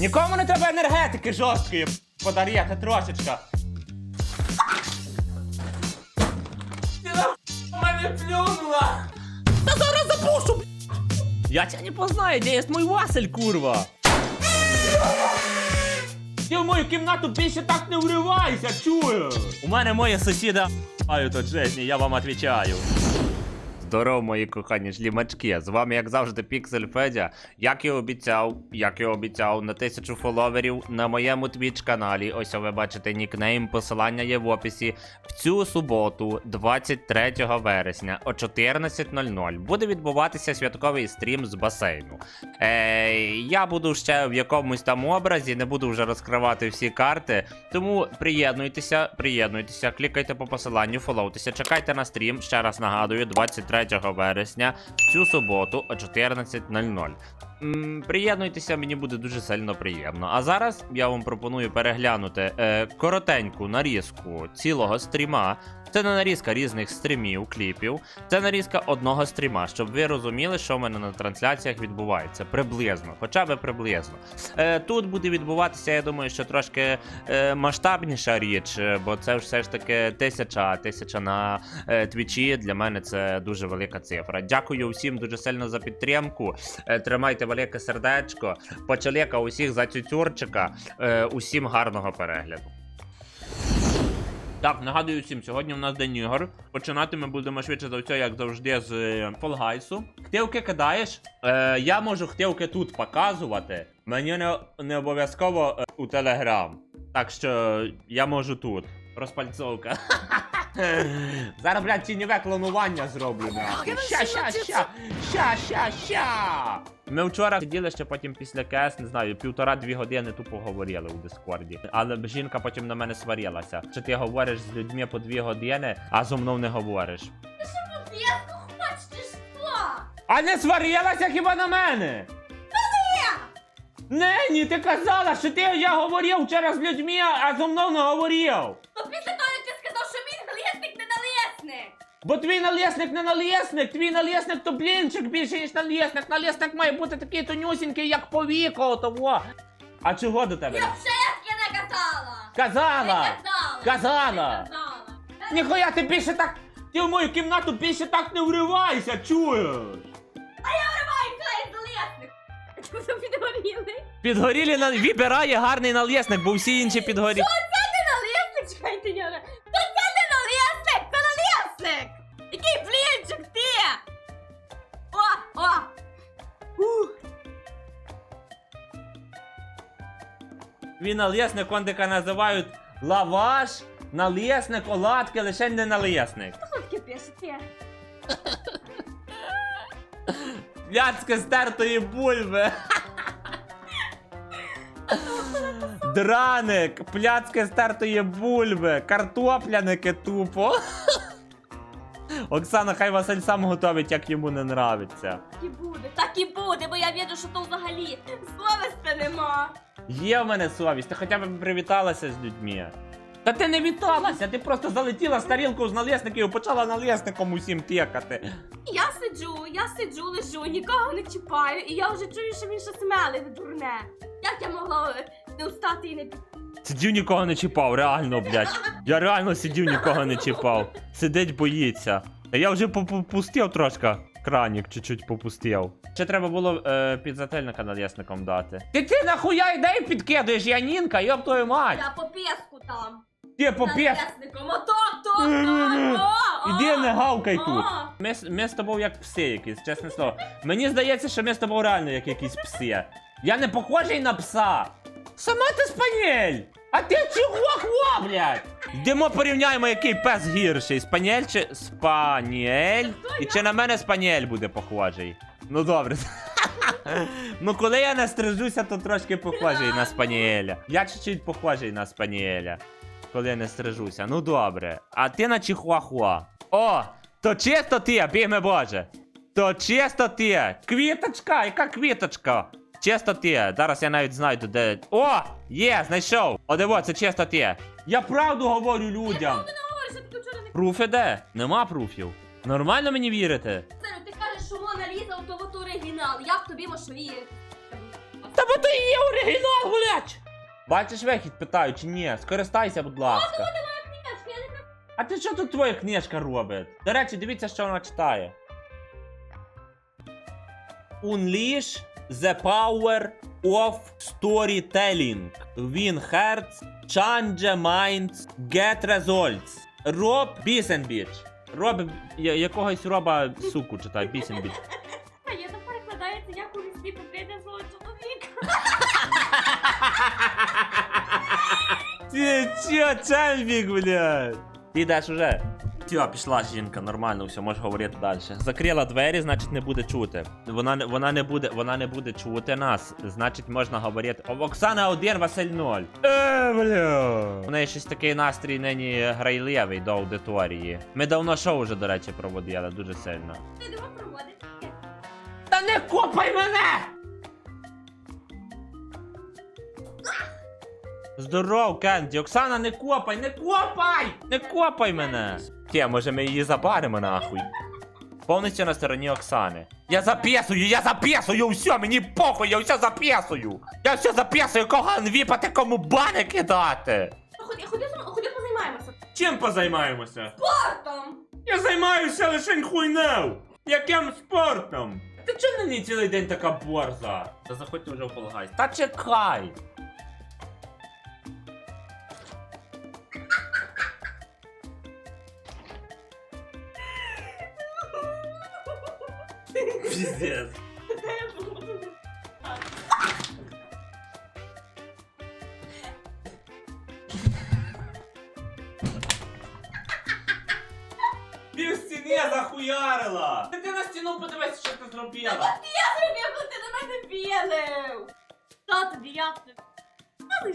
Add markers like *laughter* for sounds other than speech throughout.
Нікому не треба енергетики жорсткої. Подарєте трошечка. Ти на мене плюнула. Та зараз запушу. б***ь. Я тебя не познаю, де є мой Василь, курва. Ти в мою кімнату більше так не вривайся, чую. У мене моє сусіда мають от жесні, я вам отвечаю. Здорово, мої кохані шлімачки. З вами, як завжди, Піксель Федя. Як і обіцяв, як і обіцяв, на тисячу фоловерів на моєму твіч каналі. Ось ви бачите нікнейм, посилання є в описі. В цю суботу, 23 вересня, о 14.00 буде відбуватися святковий стрім з басейну. Е, я буду ще в якомусь там образі, не буду вже розкривати всі карти. Тому приєднуйтеся, приєднуйтеся, клікайте по посиланню, фоловтеся, чекайте на стрім. Ще раз нагадую, 23 вересня в цю суботу о 14.00. М, Приєднуйтеся, мені буде дуже сильно приємно. А зараз я вам пропоную переглянути е, коротеньку нарізку цілого стріма. Це не нарізка різних стрімів, кліпів. Це нарізка одного стріма, щоб ви розуміли, що в мене на трансляціях відбувається. Приблизно, хоча б приблизно. Е, тут буде відбуватися, я думаю, що трошки е, масштабніша річ, бо це все ж таки тисяча, тисяча на е, твічі. Для мене це дуже велика цифра. Дякую всім дуже сильно за підтримку. Е, тримайте велике сердечко. Почалека усіх за цюцюрчика. Е, усім гарного перегляду. Так, нагадую всім, сьогодні у нас день ігор. Починати ми будемо швидше за все, як завжди, з е, фолгайсу. Хтивки кидаєш. Е, я можу хтивки тут показувати. Мені не, не обов'язково е, у Телеграм. Так що я можу тут. Розпальцовка. *laughs* Зараз, блядь, тіньове клонування зроблю. нахуй. Ща, ща, ща, ща, ща, ща. Ми вчора сиділи ще потім після КС, не знаю, півтора-дві години тупо говорили у Дискорді. Але жінка потім на мене сварилася. Що ти говориш з людьми по дві години, а зо мною не говориш. Хочеш? А не сварилася хіба на мене? Не, ні, ти казала, що ти я говорив вчора з людьми, а зо мною не говорив. То після Бо твій налісник не налісник, твій налісник то блінчик більше, ніж налісник. Налісник має бути такий тонюсінький, як повіко того. А чого до тебе? Я все не казала. Казала! Не казала. Казала. Ніхуя ти більше так. Ти в мою кімнату більше так не вривайся, чуєш? А я вриваю цей залесник. Чому *laughs* підгоріли? Підгорілі на вибирає гарний налісник, бо всі інші підгорі. Він налісник кондика називають лаваш, налісник, оладки, лише не налісник. Що таке пишете? Пляцки стертої бульби. Драник, пляцки стертої бульби, картопляники тупо. Оксана, хай Василь сам готовить, як йому не нравиться. Так і буде, так і буде, бо я віду, що то взагалі совісти нема. Є в мене совість, ти хоча б привіталася з людьми. Та ти не віталася, ти просто залетіла з тарілку з налісників і почала налісником усім тикати. Я сиджу, я сиджу, лежу, нікого не чіпаю, і я вже чую, що він щось мелить дурне. Як я могла е, не встати і не піти? Сидів нікого не чіпав, реально, блядь. Я реально сидів, нікого не чіпав. Сидить, боїться. А я вже попустив трошки. Кранік чуть-чуть попустив. Ще треба було е, підзательника налісником дати. Ти ти нахуя ідеї підкидуєш, Янінка, йоб твою мать! Я по піску там. Ти попєс. Налесником, ото, то, то, *laughs* Іди не гавкай о. тут. Ми, ми з тобою як пси якісь, чесне слово. Мені здається, що ми з тобою реально як якісь пси. Я не похожий на пса. Сама ти спанєль! А ти чихуахуа, блядь! Йдемо порівняємо, який пес гірший. Спанєль чи спанєль? І чи на мене спанєль буде похожий? Ну добре. *laughs* ну коли я не стрижуся, то трошки похожий на спаніеля. Я чуть-чуть похожий на спаніеля. Коли я не стрижуся. Ну добре. А ти на чихуахуа. О! То чисто ти, бігме боже. То чисто ти. Квіточка, яка квіточка? Чисто ти. Зараз я навіть знайду, де. О! Є, знайшов. О, диво, це чисто ти. Я правду говорю людям. правду не говорю, що ти вчора не Пруфи де? Нема пруфів. Нормально мені вірите? Це, ти кажеш, що Мона Ліза, то от оригінал. Як тобі можеш вірити? Та бо то і є оригінал, блядь! Бачиш вихід, питаю, чи ні? Скористайся, будь ласка. Книжки, я не А ти що тут твоя книжка робить? До речі, дивіться, що вона читає. Unleash the power of storytelling. Win hearts, change minds, get results. Роб Бісенбіч. Роб я- якогось роба суку читай, Бісенбіч. А я так перекладається, як у лісті покине свого чоловіка. Ти чо, чамбік, блядь? Ти йдеш уже. Все, пішла жінка, нормально, все, можеш говорити далі. Закрила двері, значить не буде чути. Вона, не- вона, не буде, вона не буде чути нас, значить можна говорити. О, Оксана 1, Василь 0. Е, бля. У неї щось такий настрій нині грайливий до аудиторії. Ми давно шоу вже, до речі, проводили, дуже сильно. Ти йдемо проводити. Та не копай мене! Здоров, Кенді. Оксана, не копай, не копай! Не копай мене! Ті, може ми її забаримо нахуй. Повністю на стороні Оксани. Я записую, я записую, все, мені похуй, я все записую. Я все записую, кого віпати, кому бани кидати. Ходи, ходи, ходи позаймаємося. Чим позаймаємося? Спортом. Я займаюся лише хуйнею. Яким спортом? Ти чого на ній цілий день така борза? Та заходьте вже в полагайся. Та чекай. Білив. Що тобі, тобі? Ну.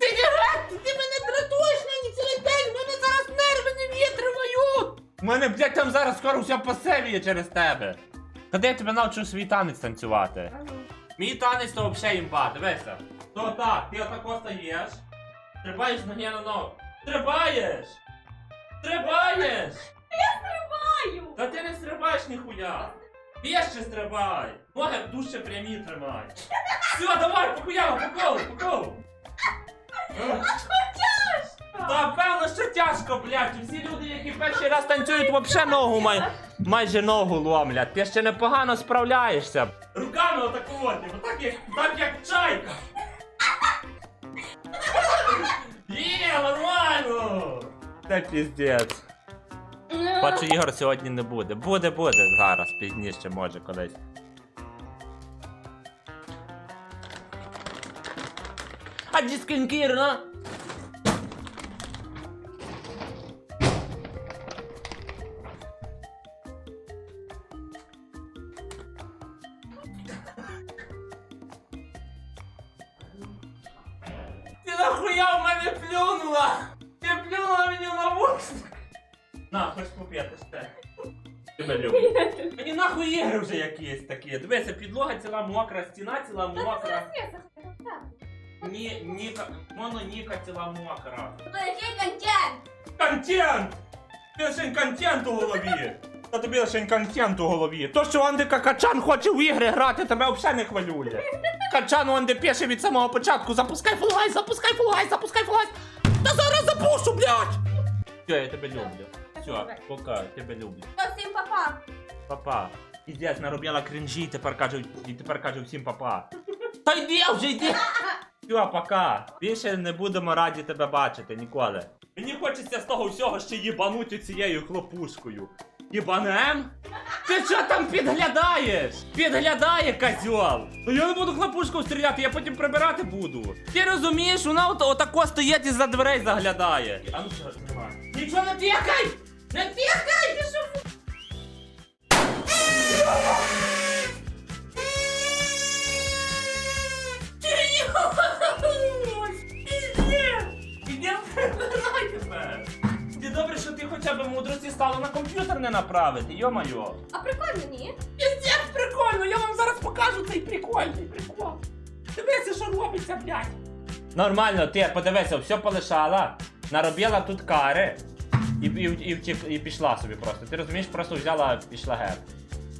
Ти не гад, ти мене дратуєш нині цілий день, мене зараз нерви не витримають! У мене, блядь, там зараз скоро вся посевіє через тебе. Та де я тебе навчу свій танець танцювати? Мій танець то взагалі імба, дивися. То так, ти отако стаєш, стрибаєш з ноги на ногу. Стрибаєш! Стрибаєш! Маю. Та ти не стрибаєш ніхуя! Більше стрибай! Ноги дужче прямі тримай! Все, давай, по хуям, по колу, по колу! Та певно, що тяжко, блядь. Всі люди, які перший раз танцюють, вообще ногу май... майже ногу ломлять. Ти ще непогано справляєшся. Руками отаку от, типу, так як, так як чайка. Є, нормально! Це піздець. Бачу, Ігор сьогодні не буде. Буде, буде зараз, пізніше, може, колись. А дискінкірно? Ціла мокра, стіна ціла мокра. Ні, Ніка, моно Ніка ціла мокра. То який контент? Контент! Ти лише контент у голові. Та тобі лише контент у голові. То, що Андика Качан хоче в ігри грати, тебе взагалі не хвилює. Качан у Анди пише від самого початку. Запускай фулгайс, запускай фулгайс, запускай фулгайс. Та зараз запушу, блядь! Все, я тебе люблю. Все, пока, я тебе люблю. То всім папа. Папа. Піздець, наробила кринжі, і тепер кажу, і тепер кажу всім папа. Та йди вже, йди! Все, пока. Більше не будемо раді тебе бачити ніколи. Мені хочеться з того всього ще їбанути цією хлопушкою. Їбанем? Ти що там підглядаєш? Підглядає козьол. То я не буду хлопушкою стріляти, я потім прибирати буду. Ти розумієш, вона от, отако стоїть і за дверей заглядає. А ну що, тримай. Нічого не тікай! Не що? Ти добре, що ти хоча б мудрості стало на комп'ютер не направити, йо-майо. А прикольно, ні? Піздець прикольно, я вам зараз покажу цей прикольний прикол. Дивися, що робиться, блядь. Нормально, ти подивися, все полишала, наробила тут кари і, і, і, втік- і пішла собі просто. Ти розумієш, просто взяла пішла геть.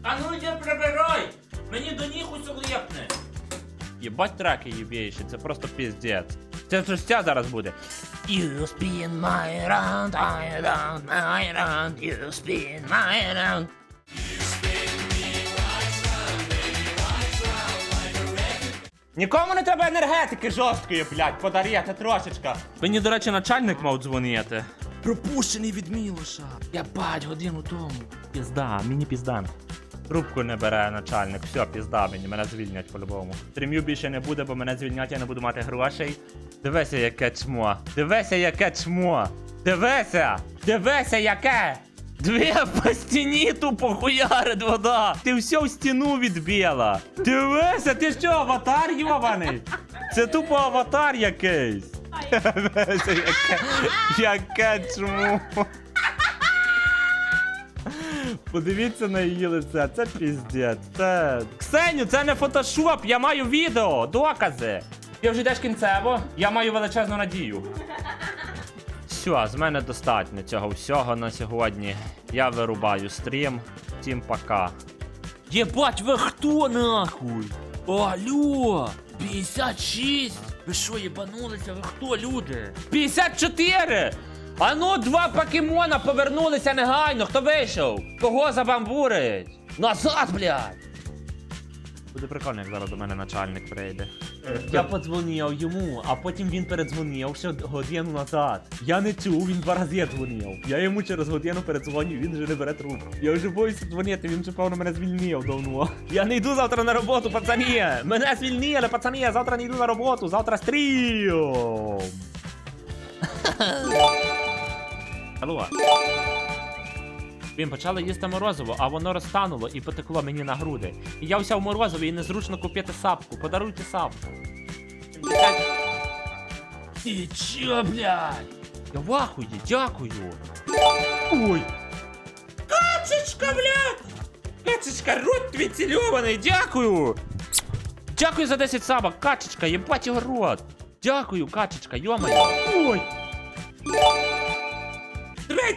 А ну йди прибирай! Мені до них усе лепне. Єбать траки їбєйші, це просто піздець. Це ж ця зараз буде. You spin my round, I round, my round, you spin my round. Нікому не треба енергетики жорсткої, блядь, подарити трошечка. Мені, до речі, начальник мав дзвонити. Пропущений від Мілоша. Я бать годину тому. Пізда, мені пізда. Трубку не бере начальник, все, пізда мені, мене звільнять по-любому. Стрім'ю більше не буде, бо мене звільнять, я не буду мати грошей. Дивися, яке чмо. Дивися, яке чмо. Дивися! Дивися, яке! Дві по стіні тупо хуярить вода! Ти всю стіну відбила! Дивися, ти що, аватар йобаний? Це тупо аватар якийсь! Дивися, яке, яке чмо! Подивіться на її лице, це піздець. Це. Ксеню, це не фотошоп, я маю відео, докази. Ти вже йдеш кінцево, я маю величезну надію. Все, з мене достатньо цього всього на сьогодні. Я вирубаю стрім. Всім пока. Єбать, ви хто нахуй? Алло! 56! Ви що, єбанулися? Ви хто, люди? 54! А ну, два покемона повернулися негайно. Хто вийшов? Кого забамбурить? Назад, блядь! Буде прикольно, як зараз до мене начальник прийде. Я подзвонив йому, а потім він передзвонив ще годину назад. Я не чув, він два рази дзвонив. Я йому через годину передзвоню, він вже не бере трубку. Я вже боюся дзвонити, він вже певно мене звільнив давно. Я не йду завтра на роботу, пацані! Мене звільнили, пацані, я завтра не йду на роботу, завтра стрім! *laughs* Алло. Він почали їсти морозиво, а воно розтануло і потекло мені на груди. І я взяв морозиво і незручно купити сапку. Подаруйте сапку. Ти чо, блядь? Я в ахуї, дякую. Ой. Качечка, блядь! Качечка, рот твій цільований, дякую! Дякую за 10 сабок, качечка, єбать його рот! Дякую, качечка, йомаю! Ой!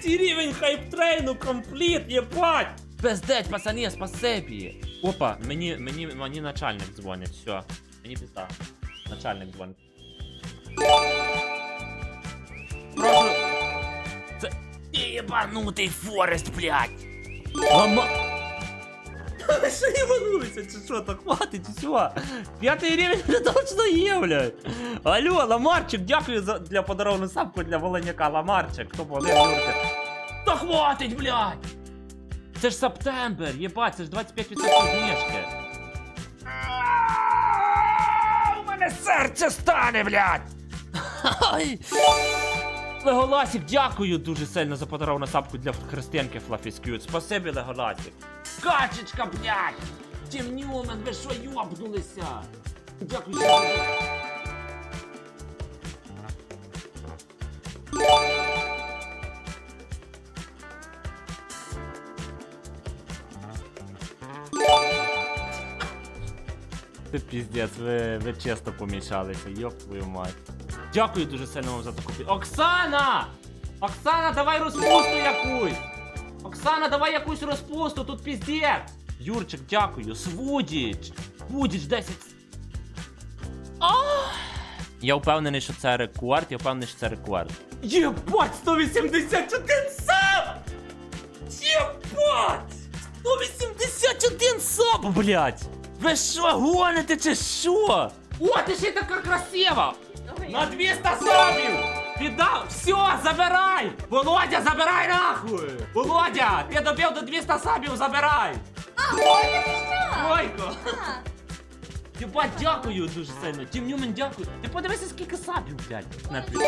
Третій рівень хайп-трейну компліт, єбать! Пиздець, пацані, спасибі! Опа, мені, мені, мені начальник дзвонить, все. Мені пізда. Начальник дзвонить. Прошу. Це. Єбанутий Форест, блядь! Мама. Ви що єбанулися, чи що, так хватить, чи що? П'ятий рівень вже точно є, блядь. Алло, Ламарчик, дякую за, для подаровану сапку для Волоняка. Ламарчик, хто Юрка. Та хватить, блядь! Це ж септембр, єбать, це ж 25% знижки. У мене серце стане, блядь! Ай! Леголасик, дякую дуже сильно за подаровану сапку для Христинки Флафіскют. Спасибі, Леголасик. Качечка, блядь! Тім Ньюмен, ви що йобнулися? Дякую. Ти піздець, ви, ви чесно помішалися, йоп твою мать. Дякую дуже сильно вам за таку пі... Оксана! Оксана, давай розпусту якусь! Оксана, давай якусь розпусту, тут піздець! Юрчик, дякую. Свудіч! Свудіч 10. Я впевнений, що це рекорд, я впевнений, що це рекорд. Єбать, 181 саб! Єбать! 181 саб, блядь! Ви що, гоните чи що? О, ти ще така красива! На 200 сабів! Віддав! Все, забирай! Володя, забирай нахуй! Володя, ти добив до 200 сабів, забирай! А, Ольга, ти що? Ойко! А, Єбать, дякую дуже сильно. Тім Ньюмен, дякую. Ти подивися, скільки сабів, блядь. На твій.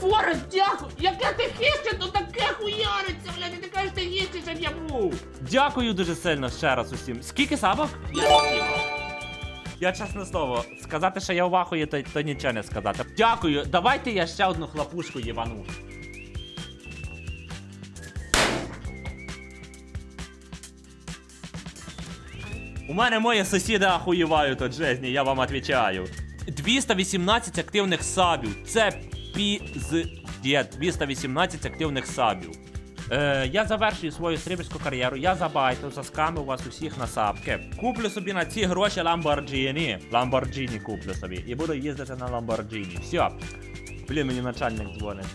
Форест, дякую! Яке ти хище, то таке хуяриться, блядь, і ти кажеш, ти хище, щоб я був. Дякую дуже сильно ще раз усім. Скільки сабок? Я. Я чесне слово, сказати, що я увахую, то, то нічого не сказати. Дякую. Давайте я ще одну хлопушку єбану. У мене мої сусіди ахуєвають от жизни, я вам отвечаю. 218 активних сабів. Це піздє. 218 активних сабів. Е, я завершую свою стриберську кар'єру, я забайтив, заскамив вас усіх на сапки. Куплю собі на ці гроші Lamborghini. Lamborghini куплю собі. І буду їздити на Lamborghini. Все. Блін, мені начальник дзвонить.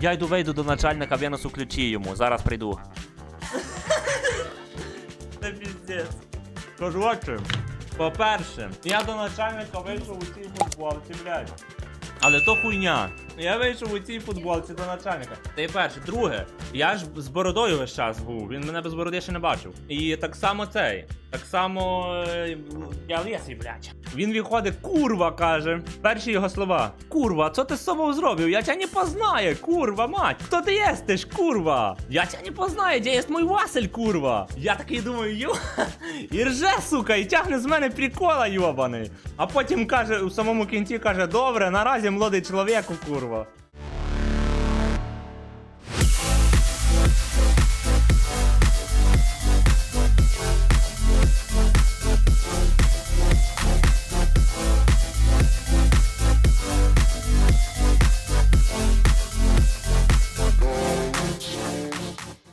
Я йду вийду до начальника, винесу ключі йому. Зараз прийду. *laughs* Це піздець. Коротше, по-перше, я до начальника вийшов у цій футболці, блядь. Але то хуйня. Я вийшов у цій футболці до начальника. Це перше. Друге, я ж з бородою весь час був. Він мене без бороди ще не бачив. І так само цей. Так само. е, Я лисий, блядь. Він виходить, курва, каже. Перші його слова. Курва, що ти з собою зробив? Я тебе не познаю, курва, мать. Хто ти єстиш, курва? Я тебе не познаю, де є мой Василь, курва. Я такий думаю, йо. *laughs* І рже, сука, і тягне з мене прикола, йобаний. А потім каже, у самому кінці каже, добре, наразі молодий чоловіку, курва.